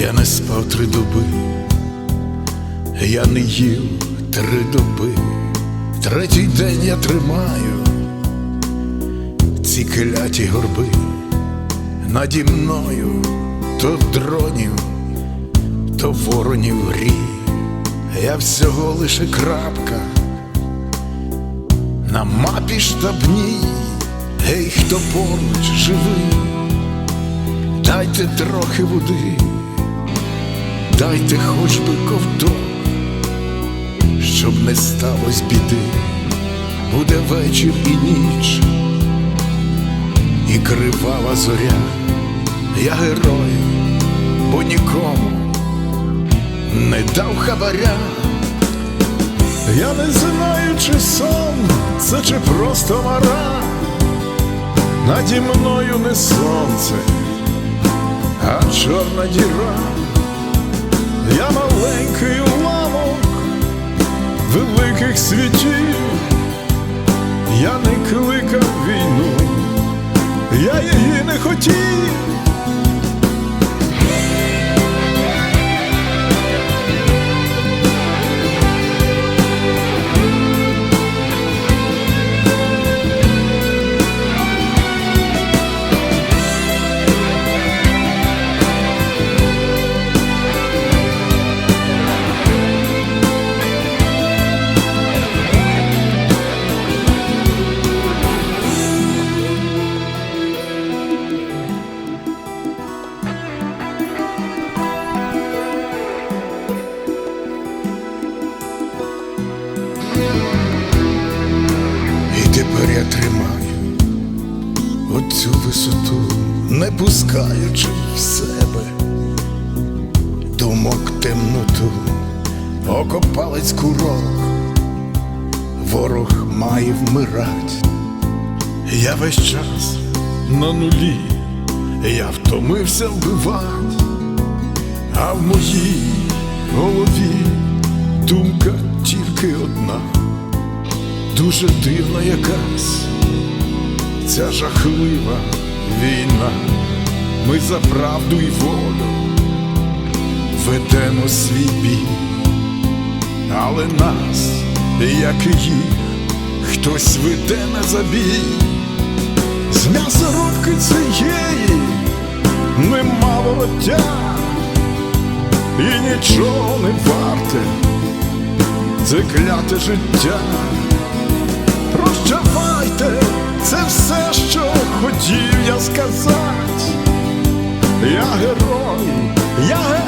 Я не спав три доби, я не їв три доби, третій день я тримаю ці кляті горби. Наді мною то дронів, то воронів грі, я всього лише крапка на мапі штабній, гей, хто поруч живий, дайте трохи води, дайте хоч би ковток, щоб не сталося біди, буде вечір і ніч, і кривава зоря, я герой, бо нікому не дав хабаря. Я не знаю, чи сон це чи просто мара, наді мною не сонце, а чорна діра, світів, оцю висоту, не пускаючи в себе думок темноту, окопалець курок, ворог має вмирать. Я весь час на нулі, я втомився вбивать, а в моїй голові думка тільки одна. Дуже дивна якась ця жахлива війна. Ми за правду і волю ведемо свій бій, але нас, як і їх, хтось веде на забій. З м'ясорубки цієї нема волоття і нічого не варте це кляте життя. Прощавайте, це все, сказать, я герой, я герой.